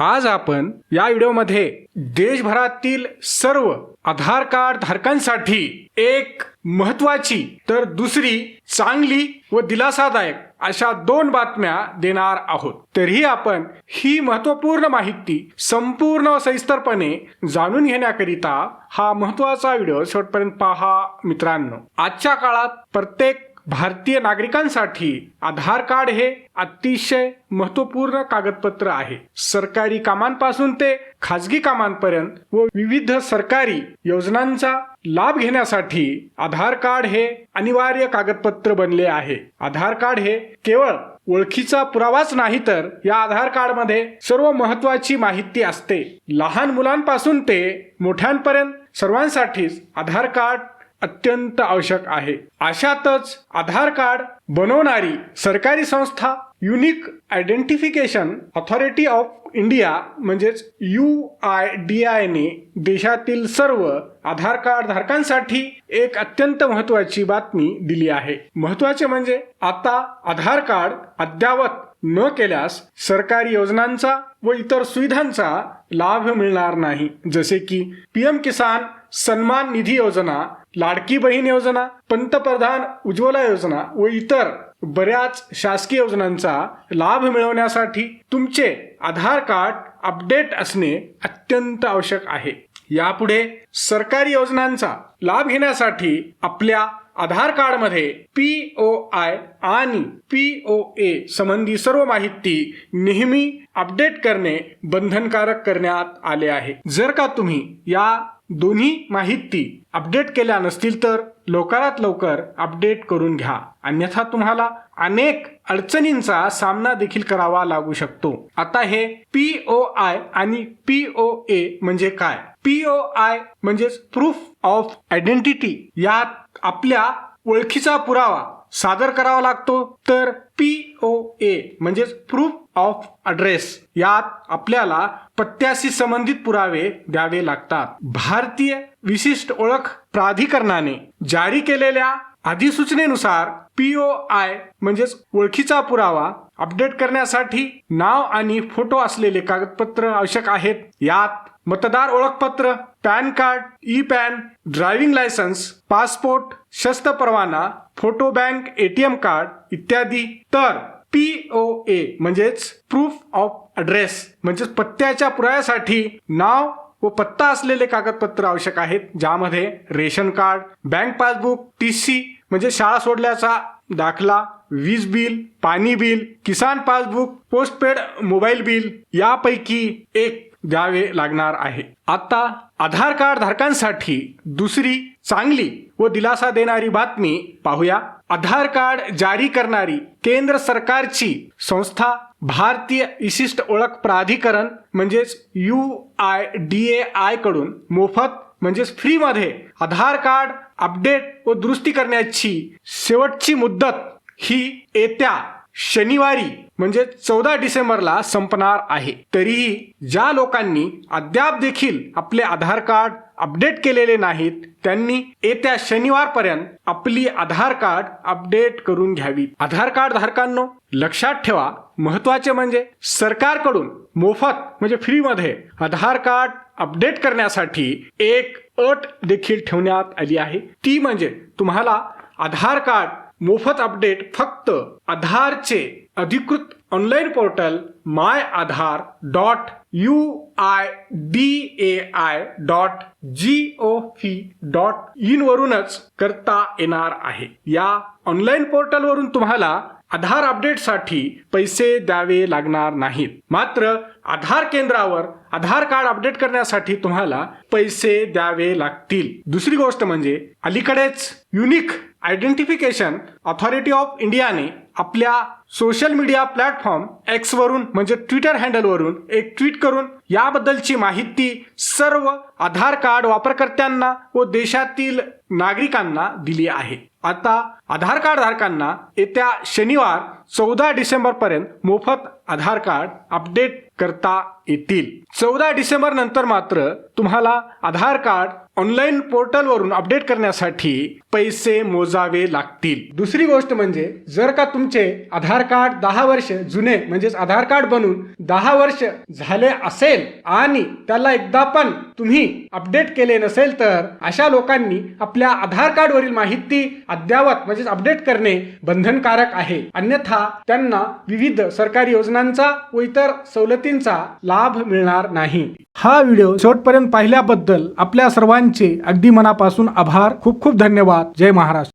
आज आपण या व्हिडिओमध्ये देशभरातील सर्व आधार कार्ड धारकांसाठी एक महत्वाची तर दुसरी चांगली व दिलासादायक अशा दोन बातम्या देणार आहोत. तरीही आपण ही महत्त्वपूर्ण माहिती संपूर्ण व सविस्तरपणे जाणून घेण्याकरिता हा महत्त्वाचा व्हिडिओ शेवटपर्यंत पहा मित्रांनो. आजच्या काळात प्रत्येक भारतीय नागरिकांसाठी आधार कार्ड हे अतिशय महत्त्वपूर्ण कागदपत्र आहे. सरकारी कामांपासून ते खाजगी कामांपर्यंत व विविध सरकारी योजनांचा लाभ घेण्यासाठी आधार कार्ड हे अनिवार्य कागदपत्र बनले आहे. आधार कार्ड हे केवळ ओळखीचा पुरावाच नाही तर या आधार कार्डमध्ये सर्व महत्वाची माहिती असते. लहान मुलांपासून ते मोठ्यांपर्यंत सर्वांसाठीच आधार कार्ड अत्यंत आवश्यक आहे. अशातच आधार कार्ड बनवणारी सरकारी संस्था unique identification authority of India म्हणजेच यू आय डी आयने देशातील सर्व आधार कार्ड धारकांसाठी एक अत्यंत महत्वाची बातमी दिली आहे. महत्त्वाचे म्हणजे आता आधार कार्ड अद्यावत न केल्यास सरकारी योजनांचा व इतर सुविधांचा लाभ मिळणार नाही. जसे की पीएम किसान सन्मान निधी योजना लाडकी बहीण योजना पंतप्रधान उज्ज्वला योजना व इतर बऱ्याच शासकीय योजनांचा लाभ मिळवण्यासाठी तुमचे आधार कार्ड अपडेट असणे अत्यंत आवश्यक आहे. यापुढे सरकारी योजनांचा लाभ घेण्यासाठी आपल्या आधार कार्डमध्ये पी ओ आय आणि पी ओ ए संबंधी सर्व माहिती नेहमी अपडेट करणे बंधनकारक करण्यात आले आहे. जर का तुम्ही या दोन्ही माहिती अपडेट केल्या नसतील तर लवकरात लवकर अपडेट करून घ्या. अन्यथा तुम्हाला अनेक अडचणींचा सामना देखील करावा लागू शकतो. आता हे पी ओ आय आणि पी ओ ए म्हणजे काय? पी ओ आय म्हणजेच प्रूफ ऑफ आयडेंटिटी यात आपल्या ओळखीचा पुरावा सादर करावा लागतो. तर पी ओ ए म्हणजेच प्रूफ ऑफ ॲड्रेस यात आपल्याला पत्त्याशी संबंधित पुरावे द्यावे लागतात. भारतीय विशिष्ट ओळख प्राधिकरणाने जारी केलेल्या अधिसूचनेनुसार पी ओ आय म्हणजेच ओळखीचा पुरावा अपडेट करण्यासाठी नाव आणि फोटो असलेले कागदपत्र आवश्यक आहेत. यात मतदार ओळखपत्र PAN card e PAN driving licence passport शस्त्र परवाना फोटो बँक एटीएम कार्ड इत्यादी. तर पी ओ ए म्हणजेच प्रूफ ऑफ ॲड्रेस म्हणजेच पत्त्याच्या पुराव्यासाठी नाव व पत्ता असलेले कागदपत्र आवश्यक आहेत ज्यामध्ये ration card bank passbook T C म्हणजे शाळा सोडल्याचा दाखला वीज बिल पाणी बिल किसान पासबुक पोस्टपेड मोबाईल बिल यापैकी एक द्यावे लागणार आहे. आता आधार कार्ड धारकांसाठी दुसरी चांगली व दिलासा देणारी बातमी पाहूया. आधार कार्ड जारी करणारी केंद्र सरकारची संस्था भारतीय विशिष्ट ओळख प्राधिकरण म्हणजेच यू आय डी ए आयकडून मोफत म्हणजेच फ्रीमध्ये आधार कार्ड अपडेट व दुरुस्ती करण्याची शेवटची मुदत ही येत्या शनिवारी म्हणजे चौदा डिसेंबरला संपणार आहे. तरीही ज्या लोकांनी अद्याप देखील आपले आधार कार्ड अपडेट केलेले नाहीत त्यांनी येत्या शनिवारपर्यंत आपली आधार कार्ड अपडेट करून घ्यावी. आधार कार्ड धारकांनो लक्षात ठेवा महत्त्वाचे म्हणजे सरकारकडून मोफत म्हणजे फ्रीमध्ये आधार कार्ड अपडेट करण्यासाठी एक अट देखील ठेवण्यात आली आहे. ती म्हणजे तुम्हाला आधार कार्ड मोफत अपडेट फक्त आधारचे अधिकृत online portal my Aadhaar dot U I D A I dot G O V dot in वरूनच करता येणार आहे. या ऑनलाईन पोर्टलवरून तुम्हाला आधार अपडेटसाठी पैसे द्यावे लागणार नाहीत. मात्र आधार केंद्रावर आधार कार्ड अपडेट करण्यासाठी तुम्हाला पैसे द्यावे लागतील. दुसरी गोष्ट म्हणजे अलीकडेच युनिक आयडेंटिफिकेशन ऑथॉरिटी ऑफ इंडियाने आपल्या सोशल मीडिया प्लॅटफॉर्म एक्स वरून म्हणजे ट्विटर हँडलवरून एक ट्विट करून याबद्दलची माहिती सर्व आधार कार्ड वापरकर्त्यांना व देशातील नागरिकांना दिली आहे. आता आधार कार्ड धारकांना येत्या शनिवार चौदा डिसेंबर पर्यंत मोफत आधार कार्ड अपडेट करता येतील. चौदा डिसेंबर नंतर मात्र तुम्हाला आधार कार्ड ऑनलाईन पोर्टलवरून अपडेट करण्यासाठी पैसे मोजावे लागतील. दुसरी गोष्ट म्हणजे जर का तुमचे आधार कार्ड दहा वर्ष जुने म्हणजेच आधार कार्ड बनून दहा वर्ष झाले असेल आणि त्याला एकदा पण तुम्ही अपडेट केले नसेल तर अशा लोकांनी आपल्या आधार कार्डवरील माहिती अद्ययावत म्हणजेच अपडेट करणे बंधनकारक आहे. अन्यथा अन्यथा त्यांना विविध सरकारी योजनांचा व इतर सवलतींचा लाभ मिळणार नाही. हा व्हिडिओ शेवटपर्यंत पाहिल्याबद्दल आपल्या सर्वांचे अगदी मनापासून आभार. खूप खूप धन्यवाद. जय महाराष्ट्र.